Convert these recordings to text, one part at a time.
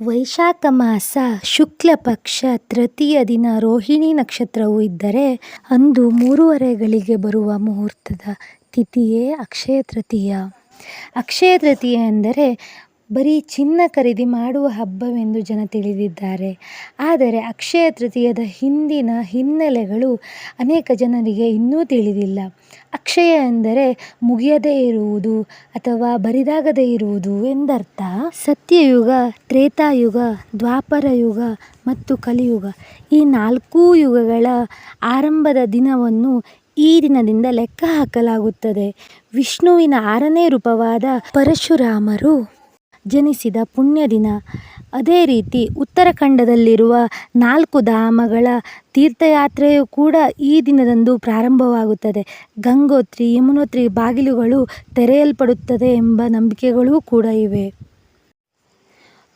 ವೈಶಾಖ ಮಾಸ ಶುಕ್ಲ ಪಕ್ಷ ತೃತೀಯ ದಿನ ರೋಹಿಣಿ ನಕ್ಷತ್ರವು ಇದ್ದರೆ ಅಂದು ಮೂರುವರೆಗಳಿಗೆ ಬರುವ ಮುಹೂರ್ತದ ತಿಥಿಯೇ ಅಕ್ಷಯ ತೃತೀಯ. ಅಕ್ಷಯ ತೃತೀಯ ಎಂದರೆ ಬರೀ ಚಿನ್ನ ಖರೀದಿ ಮಾಡುವ ಹಬ್ಬವೆಂದು ಜನ ತಿಳಿದಿದ್ದಾರೆ. ಆದರೆ ಅಕ್ಷಯ ತೃತೀಯದ ಹಿಂದಿನ ಹಿನ್ನೆಲೆಗಳು ಅನೇಕ ಜನರಿಗೆ ಇನ್ನೂ ತಿಳಿದಿಲ್ಲ. ಅಕ್ಷಯ ಎಂದರೆ ಮುಗಿಯದೇ ಇರುವುದು ಅಥವಾ ಬರಿದಾಗದೇ ಇರುವುದು ಎಂದರ್ಥ. ಸತ್ಯಯುಗ, ತ್ರೇತಾಯುಗ, ದ್ವಾಪರ ಯುಗ ಮತ್ತು ಕಲಿಯುಗ ಈ ನಾಲ್ಕೂ ಯುಗಗಳ ಆರಂಭದ ದಿನವನ್ನು ಈ ದಿನದಿಂದ ಲೆಕ್ಕ ಹಾಕಲಾಗುತ್ತದೆ. ವಿಷ್ಣುವಿನ ಆರನೇ ರೂಪವಾದ ಪರಶುರಾಮರು ಜನಿಸಿದ ಪುಣ್ಯ ದಿನ. ಅದೇ ರೀತಿ ಉತ್ತರಾಖಂಡದಲ್ಲಿರುವ ನಾಲ್ಕು ಧಾಮಗಳ ತೀರ್ಥಯಾತ್ರೆಯು ಕೂಡ ಈ ದಿನದಂದು ಪ್ರಾರಂಭವಾಗುತ್ತದೆ. ಗಂಗೋತ್ರಿ, ಯಮುನೋತ್ರಿ ಬಾಗಿಲುಗಳು ತೆರೆಯಲ್ಪಡುತ್ತದೆ ಎಂಬ ನಂಬಿಕೆಗಳೂ ಕೂಡ ಇವೆ.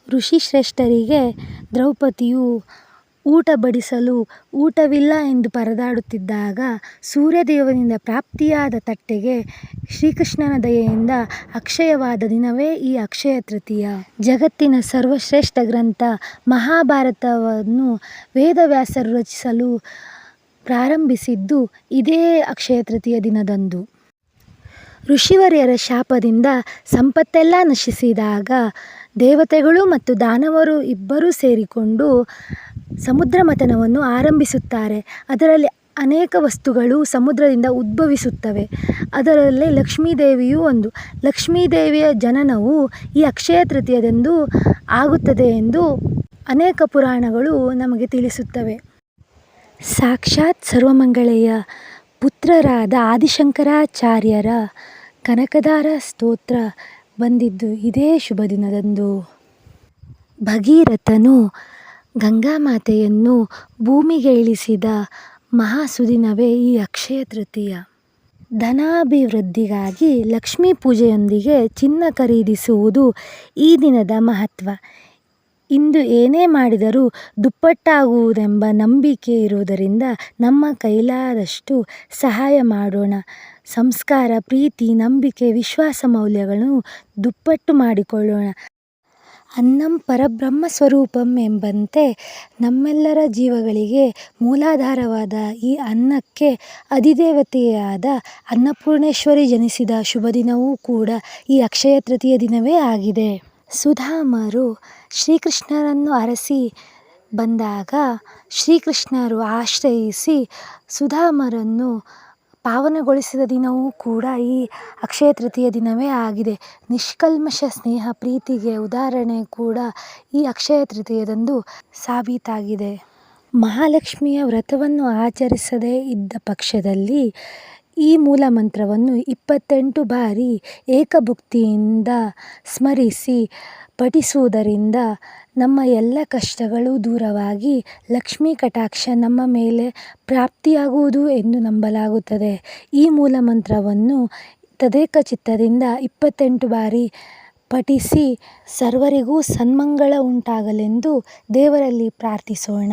ಋಷಿಶ್ರೇಷ್ಠರಿಗೆ ದ್ರೌಪದಿಯು ಊಟ ಬಡಿಸಲು ಊಟವಿಲ್ಲ ಎಂದು ಪರದಾಡುತ್ತಿದ್ದಾಗ ಸೂರ್ಯದೇವನಿಂದ ಪ್ರಾಪ್ತಿಯಾದ ತಟ್ಟೆಗೆ ಶ್ರೀಕೃಷ್ಣನ ದಯೆಯಿಂದ ಅಕ್ಷಯವಾದ ದಿನವೇ ಈ ಅಕ್ಷಯ ತೃತೀಯ. ಜಗತ್ತಿನ ಸರ್ವಶ್ರೇಷ್ಠ ಗ್ರಂಥ ಮಹಾಭಾರತವನ್ನು ವೇದವ್ಯಾಸರು ರಚಿಸಲು ಪ್ರಾರಂಭಿಸಿದ್ದು ಇದೇ ಅಕ್ಷಯ ತೃತೀಯ ದಿನದಂದು. ಋಷಿವರ್ಯರ ಶಾಪದಿಂದ ಸಂಪತ್ತೆಲ್ಲ ನಶಿಸಿದಾಗ ದೇವತೆಗಳು ಮತ್ತು ದಾನವರು ಇಬ್ಬರೂ ಸೇರಿಕೊಂಡು ಸಮುದ್ರ ಮಥನವನ್ನು ಆರಂಭಿಸುತ್ತಾರೆ. ಅದರಲ್ಲಿ ಅನೇಕ ವಸ್ತುಗಳು ಸಮುದ್ರದಿಂದ ಉದ್ಭವಿಸುತ್ತವೆ. ಅದರಲ್ಲಿ ಲಕ್ಷ್ಮೀದೇವಿಯು ಒಂದು. ಲಕ್ಷ್ಮೀದೇವಿಯ ಜನನವು ಈ ಅಕ್ಷಯ ತೃತೀಯದಂದು ಆಗುತ್ತದೆ ಎಂದು ಅನೇಕ ಪುರಾಣಗಳು ನಮಗೆ ತಿಳಿಸುತ್ತವೆ. ಸಾಕ್ಷಾತ್ ಸರ್ವಮಂಗಳೆಯ ಪುತ್ರರಾದ ಆದಿಶಂಕರಾಚಾರ್ಯರ ಕನಕದಾರ ಸ್ತೋತ್ರ ಬಂದಿದ್ದು ಇದೇ ಶುಭ ದಿನದಂದು. ಭಗೀರಥನು ಗಂಗಾಮಾತೆಯನ್ನು ಭೂಮಿಗೆ ಇಳಿಸಿದ ಮಹಾಸುದಿನವೇ ಈ ಅಕ್ಷಯ ತೃತೀಯ. ಧನಾಭಿವೃದ್ಧಿಗಾಗಿ ಲಕ್ಷ್ಮೀ ಪೂಜೆಯೊಂದಿಗೆ ಚಿನ್ನ ಖರೀದಿಸುವುದು ಈ ದಿನದ ಮಹತ್ವ. ಇಂದು ಏನೇ ಮಾಡಿದರೂ ದುಪ್ಪಟ್ಟಾಗುವುದೆಂಬ ನಂಬಿಕೆ ಇರುವುದರಿಂದ ನಮ್ಮ ಕೈಲಾದಷ್ಟು ಸಹಾಯ ಮಾಡೋಣ. ಸಂಸ್ಕಾರ, ಪ್ರೀತಿ, ನಂಬಿಕೆ, ವಿಶ್ವಾಸ ಮೌಲ್ಯಗಳನ್ನು ದುಪ್ಪಟ್ಟು ಮಾಡಿಕೊಳ್ಳೋಣ. ಅನ್ನಂ ಪರಬ್ರಹ್ಮ ಸ್ವರೂಪಂ ಎಂಬಂತೆ ನಮ್ಮೆಲ್ಲರ ಜೀವಗಳಿಗೆ ಮೂಲಾಧಾರವಾದ ಈ ಅನ್ನಕ್ಕೆ ಅಧಿದೇವತೆಯಾದ ಅನ್ನಪೂರ್ಣೇಶ್ವರಿ ಜನಿಸಿದ ಶುಭ ದಿನವೂ ಕೂಡ ಈ ಅಕ್ಷಯ ತೃತೀಯ ದಿನವೇ ಆಗಿದೆ. ಸುಧಾಮರು ಶ್ರೀಕೃಷ್ಣರನ್ನು ಅರಸಿ ಬಂದಾಗ ಶ್ರೀಕೃಷ್ಣರು ಆಶ್ರಯಿಸಿ ಸುಧಾಮರನ್ನು ಪಾವನಗೊಳಿಸಿದ ದಿನವೂ ಕೂಡ ಈ ಅಕ್ಷಯ ತೃತೀಯ ದಿನವೇ ಆಗಿದೆ. ನಿಷ್ಕಲ್ಮಶ ಸ್ನೇಹ ಪ್ರೀತಿಗೆ ಉದಾಹರಣೆ ಕೂಡ ಈ ಅಕ್ಷಯ ತೃತೀಯದಂದು ಸಾಬೀತಾಗಿದೆ. ಮಹಾಲಕ್ಷ್ಮಿಯ ವ್ರತವನ್ನು ಆಚರಿಸದೇ ಇದ್ದ ಪಕ್ಷದಲ್ಲಿ ಈ ಮೂಲಮಂತ್ರವನ್ನು ಇಪ್ಪತ್ತೆಂಟು ಬಾರಿ ಏಕಭುಕ್ತಿಯಿಂದ ಸ್ಮರಿಸಿ ಪಠಿಸುವುದರಿಂದ ನಮ್ಮ ಎಲ್ಲ ಕಷ್ಟಗಳು ದೂರವಾಗಿ ಲಕ್ಷ್ಮೀ ಕಟಾಕ್ಷ ನಮ್ಮ ಮೇಲೆ ಪ್ರಾಪ್ತಿಯಾಗುವುದು ಎಂದು ನಂಬಲಾಗುತ್ತದೆ. ಈ ಮೂಲಮಂತ್ರವನ್ನು ತದೇಕ ಚಿತ್ತದಿಂದ ಇಪ್ಪತ್ತೆಂಟು ಬಾರಿ ಪಠಿಸಿ ಸರ್ವರಿಗೂ ಸನ್ಮಂಗಳ ಉಂಟಾಗಲೆಂದು ದೇವರಲ್ಲಿ ಪ್ರಾರ್ಥಿಸೋಣ.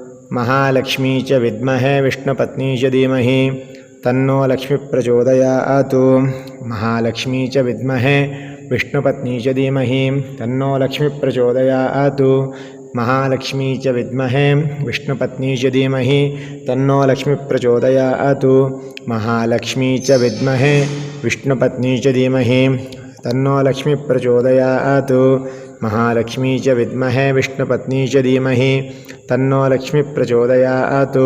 महालक्ष्मी च विद्महे विष्णुपत्नी च धीमहि, तन्नो लक्ष्मी प्रचोदयात् महालक्ष्मी च विद्महे विष्णुपत्नी च धीमहि, तन्नो लक्ष्मी प्रचोदयात् महालक्ष्मी च विद्महे विष्णुपत्नी च धीमहि, तन्नो लक्ष्मी प्रचोदयात् महालक्ष्मी च विद्महे विष्णुपत्नी च धीमहि, तन्नो लक्ष्मी प्रचोदयात् महालक्ष्मी च विद्महे, विष्णुपत्नी च धीमहि, तन्नो लक्ष्मी प्रचोदयात्।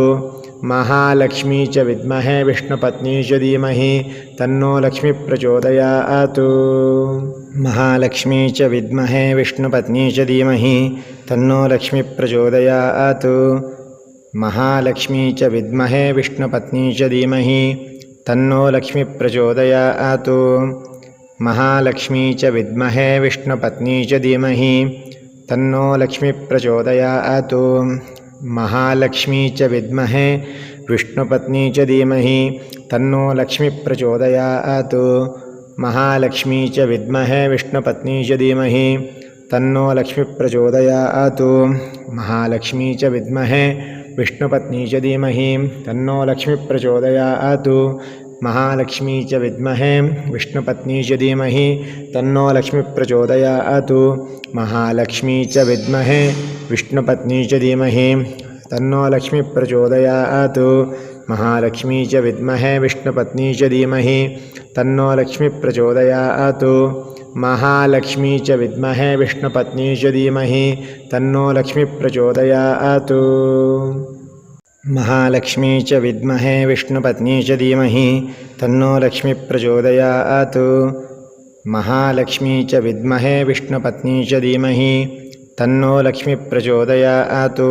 महालक्ष्मी च विद्महे, विष्णुपत्नी च धीमहि, तन्नो लक्ष्मी प्रचोदयात्। महालक्ष्मी च विद्महे, विष्णुपत्नी च धीमहि, तन्नो लक्ष्मी प्रचोदयात्। महालक्ष्मी च विद्महे, विष्णुपत्नी च धीमहि, तन्नो प्रचोदयात्। महालक्ष्मी च विद्महे, विष्णुपत्नी च धीमहि। तन्नो लक्ष्मीप्रचोदयात् महालक्ष्मी च विद्महे, विष्णुपत्नी च धीमहि। तन्नो लक्ष्मीप्रचोदयात् महालक्ष्मी च विद्महे, विष्णुपत्नी च धीमहि। तन्नो लक्ष्मीप्रचोदयात् महालक्ष्मी च विद्महे, विष्णुपत्नी च धीमहि। तन्नो लक्ष्मीप्रचोदयात् महालक्ष्मी च विद्महे, विष्णुपत्नी च धीमहि, तन्नो लक्ष्मीप्रचोदयात् महालक्ष्मी च विद्महे, विष्णुपत्नी च धीमहि, तन्नो लक्ष्मीप्रचोदयात् महालक्ष्मी च विद्महे, विष्णुपत्नी च धीमहि, तन्नो लक्ष्मीप्रचोदयात् महालक्ष्मी च विद्महे, विष्णुपत्नी च धीमहि, तन्नो लक्ष्मीप्रचोदयात् महालक्ष्मी च विद्महे, विष्णुपत्नी च धीमहि, तन्नो लक्ष्मीप्रचोदयात् महालक्ष्मी च विद्महे, विष्णुपत्नी च धीमहि, तन्नो लक्ष्मीप्रचोदयात्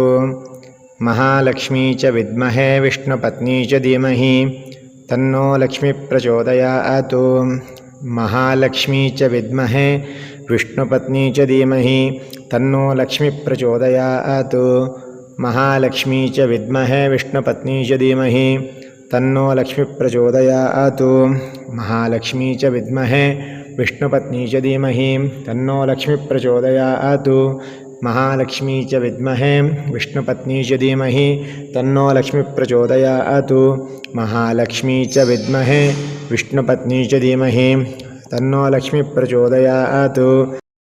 महालक्ष्मी च विद्महे, विष्णुपत्नी च धीमहि, तन्नो लक्ष्मीप्रचोदयात् महालक्ष्मी च विद्महे, विष्णुपत्नी च धीमहि, तन्नो लक्ष्मीप्रचोदयात् महालक्ष्मी च विद्महे, विष्णुपत्नी च धीमहि, तन्नो लक्ष्मीप्रचोदयात् महालक्ष्मी च विद्महे, विष्णुपत्नी च धीमहि, तन्नो लक्ष्मीप्रचोदयात् महालक्ष्मी च विद्महे, विष्णुपत्नी च धीमहि, तन्नो लक्ष्मीप्रचोदयात् महालक्ष्मी च विद्महे, विष्णुपत्नी च धीमहि, तन्नो लक्ष्मीप्रचोदयात्